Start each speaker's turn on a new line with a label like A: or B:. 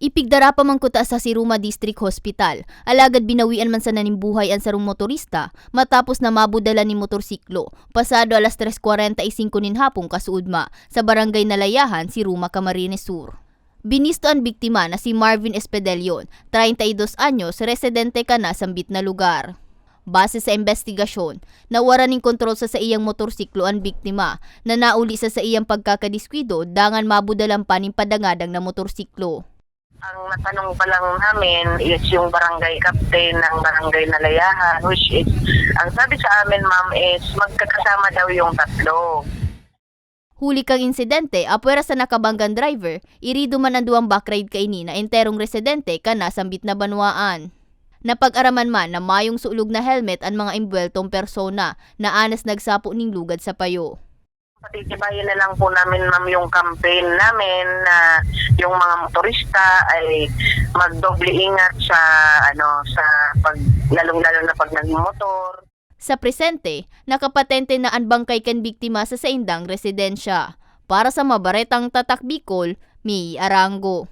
A: Ipigdara pa man kuta sa Siruma District Hospital. Alagad binawian man sa nanimbuhay ang sarong motorista matapos na mabudala ni motorsiklo pasado alas 3.45 nin hapong kasuudma sa barangay Nalayahan, Siruma, Camarines Sur. Binisto ang biktima na si Marvin Espedelion, 32 anyos, residente ka na sa na lugar. Base sa investigasyon, nawara ning kontrol sa sa iyang motorsiklo ang biktima na nauli sa sa iyang pagkakadiskwido dangan mabudalang paning padangadang na motorsiklo.
B: Ang natanong pa lang namin is yung barangay captain ng barangay Nalayahan, which is, ang sabi sa amin ma'am is magkakasama daw yung tatlo.
A: Huli kang insidente, apwera sa nakabanggan driver, irido man ang duwang backride kaini na enterong residente ka na sambit na banwaan. Napag-araman man na mayong sulog na helmet ang mga imbweltong persona na anas nagsapo ning lugad sa payo.
B: Patitibayin na lang po namin ma'am yung campaign namin na yung mga motorista ay magdoble ingat sa ano sa pag lalong-lalo na pag nagmotor.
A: Sa presente, nakapatente na ang bangkay kan biktima sa saindang residensya. Para sa mabaretang tatak Bicol, May Arango.